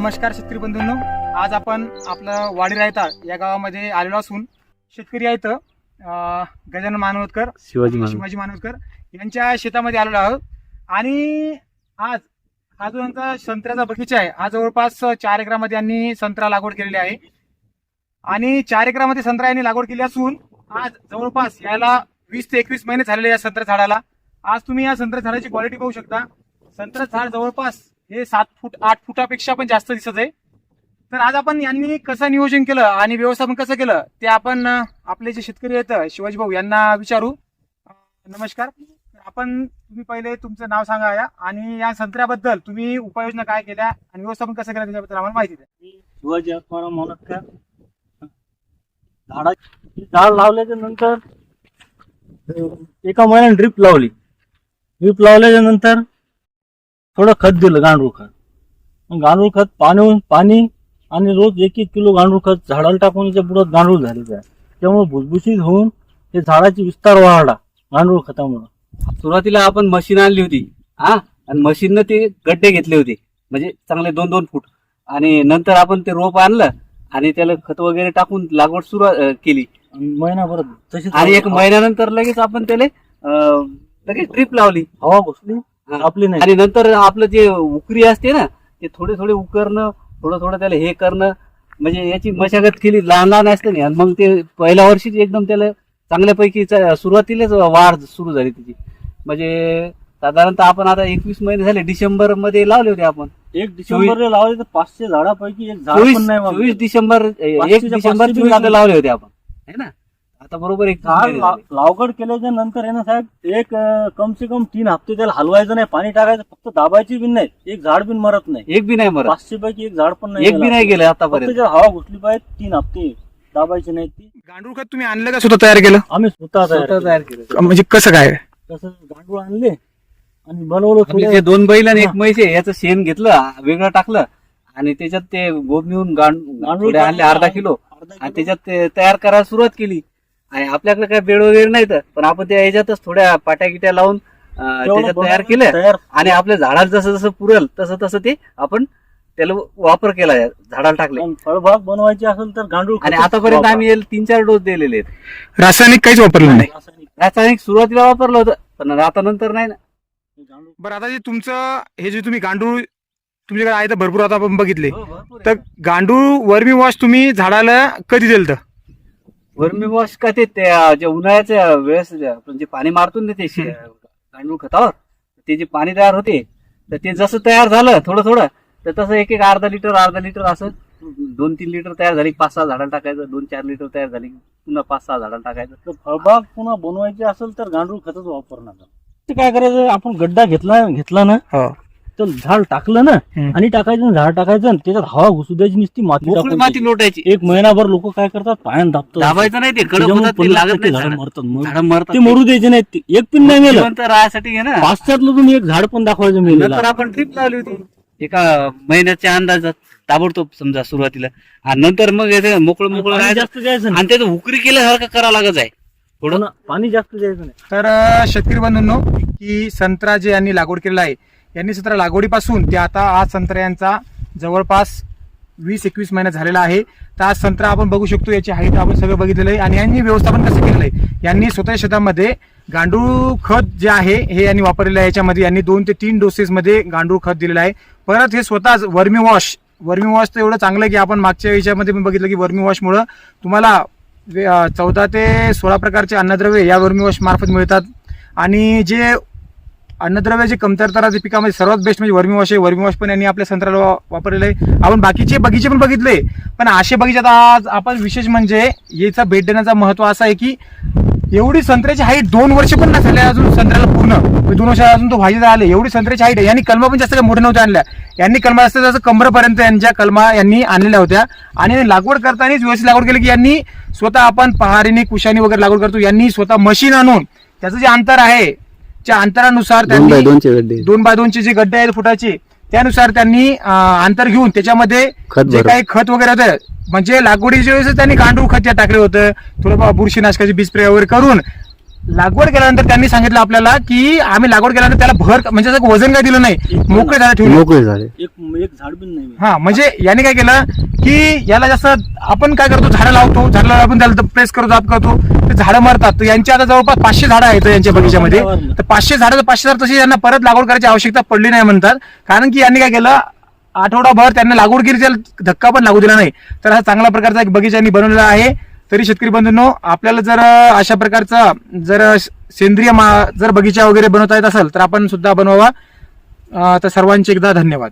नमस्कार शेतकरी बंधूंनो. आज आपण आपलं वाडी रायता या गावामध्ये आलेलो असून शेतकरी आहेत गजानन मानवतकर शिवाजी शिवाजी मानवतकर यांच्या शेतामध्ये आलेलो आहोत. आणि आज हा जो यांचा संत्र्याचा बगीचा आहे हा जवळपास चार एकरामध्ये यांनी संत्रा लागवड केलेली आहे. आणि चार एकरामध्ये संत्रा यांनी लागवड केली असून आज जवळपास याला वीस ते एकवीस महिने झालेले या संत्रा झाडाला. आज तुम्ही या संत्रा झाडाची क्वालिटी पाहू शकता. संत्रा झाड जवळपास हे सात फूट आठ फुटापेक्षा पण जास्त दिसत आहे. तर आज आपण यांनी कसं नियोजन केलं आणि व्यवस्थापन कसं केलं ते आपण आपले जे शेतकरी आहेत शिवाजी भाऊ यांना विचारू. नमस्कार. आपण तुम्ही पहिले तुमचं नाव सांगा या आणि या संत्र्याबद्दल तुम्ही उपाययोजना काय केल्या आणि व्यवस्थापन कसं केलं त्याच्याबद्दल आम्हाला माहिती द्या. शिवाजी आत्माराम झाडा झाड लावल्याच्या नंतर एका महिन्याने ड्रीप लावली. ड्रीप लावल्याच्या नंतर थोडं खत दिलं गांडूळ खत. गांडूळ खत पाणी पाणी आणि रोज एक एक किलो गांडूळ खत झाडाला टाकून याच्या बुडात गांडूळ झालेलं आहे. त्यामुळे भुसभुशीत होऊन ते झाडाची विस्तार वाढला गांडूळ खतामुळे. सुरुवातीला आपण मशीन आणली होती. हा? आणि मशीननं ते गड्डे घेतले होते. म्हणजे चांगले दोन दोन फूट. आणि नंतर आपण ते रोप आणलं आणि त्याला खत वगैरे टाकून लागवड सुरू केली. महिनाभर तशीच आणि एक महिन्यानंतर लगेच आपण त्याला लगेच ट्रिप लावली. हवा घुसली हा. आपली नाही. आणि नंतर आपलं जे उकरी असते ना ते थोडे थोडे उकरणं थोडं थोडं त्याला हे करणं म्हणजे याची मशागत केली लहान लहान असते ना. मग ते पहिल्या वर्षीच एकदम त्याला चांगल्यापैकी सुरुवातीलाच वाढ सुरू झाली त्याची म्हणजे साधारणतः आपण आता एकवीस महिने झाले डिसेंबरमध्ये लावले होते आपण. एक डिसेंबरला लावले तर पाचशे झाडापैकी एक झाड चोवीस. डिसेंबर एक डिसेंबर. लावले होते आपण. है ना? आता बरोबर एक झाड ला- लागवड केल्याच्यानंतर आहे ना साहेब एक अं, कम से कम तीन हप्ते त्याला हलवायचं नाही पाणी टाकायचं फक्त दाबायची बिन नाही एक झाड बिन मरत नाही. एक बी नाही मरत. पाचशे पैकी एक झाड पण नाही एक बी गेलं. नाही गेलं फक्त आतापर्यंत जर हवा घुसली पाहिजे तीन हप्ते दाबायची नाही ती. गांडूळ खत तुम्ही आणलं का स्वतः तयार केलं? आम्ही स्वतः तयार स्वतः केलं. तयार केलं. म्हणजे कसं काय? तसं गांडूळ आणले आणि बनवलं आपले थोडं. जे दोन बैल आणि एक. म्हैस आहे याचं शेण घेतलं वेगळं टाकलं आणि त्याच्यात ते गोब नेऊन गांडूळ गांडूळ आणले अर्धा किलो. अर्धा आणि किलो. त्याच्यात ते तयार करायला सुरुवात केली. आणि आपल्याकडे काय बेड वगैरे नाही तर पण आपण त्या याच्यातच थोड्या पाट्या गिट्या लावून त्याच्यात तयार केलं आणि आपल्या झाडाला जसं जसं पुरेल तसं तसं ते आपण त्याला वापर केला झाडाला टाकले. फळबाग बनवायची असेल तर गांडूळ आणि आतापर्यंत. आम्ही तीन चार डोस दिलेले आहेत. रासायनिक काहीच वापरलं नाही. रासायनिक सुरुवातीला वापरलं होतं पण आता नंतर नाही ना. बरं आता जे तुमचं हे जे तुम्ही गांडूळ तुमच्याकडे आहे तर भरपूर आता आपण बघितले. हो. तर गांडूळ वर्मी वॉश तुम्ही झाडाला कधी दिलं तर वर्मी वॉश का ते त्या जे उन्हाळ्याच्या वेळेस जे आपण जे पाणी मारतो ना ते शे- गांडूळ खतावर ते जे पाणी तयार होते तर ते जसं तयार झालं थोडं थोडं तर तसं एक एक अर्धा लिटर अर्धा लिटर असं दोन तीन लिटर तयार झाली पाच सहा झाडाला टाकायचं दोन चार लिटर तयार झाली पुन्हा पाच सहा झाडाला टाकायचं. तर फळबाग पुन्हा बनवायची असेल तर गांडूळ खतच वापरणार. ते काय करायचं आपण गड्डा घेतला घेतला ना हो. तर झाड टाकलं ना हम्म. आणि टाकायचं झाड टाकायचं आणि त्याच्यात हवा घुसू द्यायची नुसती माती मोकळी टाकून माती द्यायची. लोटायची. एक महिनाभर लोक काय करतात? पायान दाबतात. दाबायचं नाही ते कडक त्याच्यामुळे होतात ते पन्नास लागत टक्के नाही झाडं झाडं. मरतात. मग झाडं मरतात ते मरू द्यायचे नाहीत. ते. एक पिन नाही मेलं. जिवंत राहण्यासाठी ना. तुम्ही एक झाड पण दाखवायचं नंतर मेलेलं आपण ट्रिप लावली होती एका महिन्याच्या अंदाजात ताबडतोब समजा सुरुवातीला. आणि नंतर मग याचं मोकळं मोकळं पाणी राहायचं. जास्त द्यायचं नाही. आणि त्याचं उकरी केल्यासारखं करावं लागत आहे. थोडं पाणी जास्त द्यायचं नाही. तर अं, शेतकरी बंधूंनो की संत्रा जे यांनी लागवड केलेला आहे यांनी सत्र लागवडीपासून ते आता आज संत्रा यांचा जवळपास वीस एकवीस महिना झालेला आहे. तर आज संत्रा आपण बघू शकतो याची हाईट आपण सगळं बघितलेलं आहे. आणि यांनी व्यवस्थापन कसं केलेलं आहे? यांनी स्वतः शेतामध्ये गांडूळ खत जे आहे हे यांनी वापरलेलं आहे. याच्यामध्ये यांनी दोन ते तीन डोसेसमध्ये गांडूळ खत दिलेलं आहे. परत हे स्वतःच वर्मी वॉश वर्मी वॉश तर एवढं चांगलं आहे की आपण मागच्या याच्यामध्ये पण बघितलं की वर्मी वॉशमुळं तुम्हाला वे- चौदा ते सोळा प्रकारचे अन्नद्रव्ये या वर्मी वॉश मार्फत मिळतात. आणि जे अन्नद्रव्याची कमतरता राहते पिकामध्ये. सर्वात बेस्ट म्हणजे वर्मी वॉश आहे. वर्मी वॉश पण यांनी आपल्या संत्र्याला वापरलेलं आहे. आपण बाकीचे बगीचे पण बघितले. पण असे बगीच्यात आज आपण विशेष म्हणजे याचा भेट देण्याचा महत्त्व असा आहे की एवढी संत्र्याची हाईट दोन वर्ष पण नाही झाले अजून संत्र्याला पूर्ण. म्हणजे दोन वर्ष अजून तो भाजी आले एवढी संत्र्याची हाईट आहे. यांनी कलमा पण जास्त काही मोठ्या नव्हत्या आणल्या. यांनी कलमा जास्त जास्त कमरपर्यंत यांच्या कलमा यांनी आणलेल्या होत्या. आणि लागवड करतानाच व्यवस्थित लागवड केली की यांनी स्वतः आपण पहारीने कुशानी वगैरे लागवड करतो. यांनी स्वतः मशीन आणून त्याचं जे अंतर आहे त्या अंतरानुसार दोन बाय त्यांनी दोनचे गड्डे. दोन बाय दोनचे जे गड्डे आहेत फुटाचे त्यानुसार त्यांनी अं, अंतर घेऊन त्याच्यामध्ये खत जे. काही खत वगैरे होतं म्हणजे लागवडीच्या वेळेस त्यांनी गांडूळ खत त्यात टाकलं होतं थोडं बुरशीनाशकाचे बी स्प्रे वगैरे करून लागवड केल्यानंतर त्यांनी सांगितलं आपल्याला की आम्ही लागवड केल्यानंतर त्याला भर म्हणजे असं वजन काय दिलं नाही मोकळे झाडं ठेवले. मोकळे झाले एक एक झाड पण नाही हा म्हणजे याने काय केलं की याला जास्त आपण काय करतो झाडं लावतो झाडं लावून आपण त्याला प्रेस करतो आप करतो ते झाडं मरतात. तर यांची आता जवळपास पाचशे झाडं आहेत यांच्या बगीच्यामध्ये. तर पाचशे झाडं तर पाचशे झाडं तशी यांना परत लागवड करायची आवश्यकता पडली नाही म्हणतात. कारण की यांनी काय केलं आठवडाभर त्यांना लागवडगिरीचा धक्का पण लागू दिला नाही. तर हा चांगल्या प्रकारचा एक बगीचा यांनी बनवलेला आहे. तरी शेतकरी बंधूंनो आपल्याला जर अशा प्रकारचा जर सेंद्रिय मा- जर बगीचा वगैरे बनवता येत असेल तर आपण सुद्धा बनवावा. तर सर्वांचे एकदा धन्यवाद.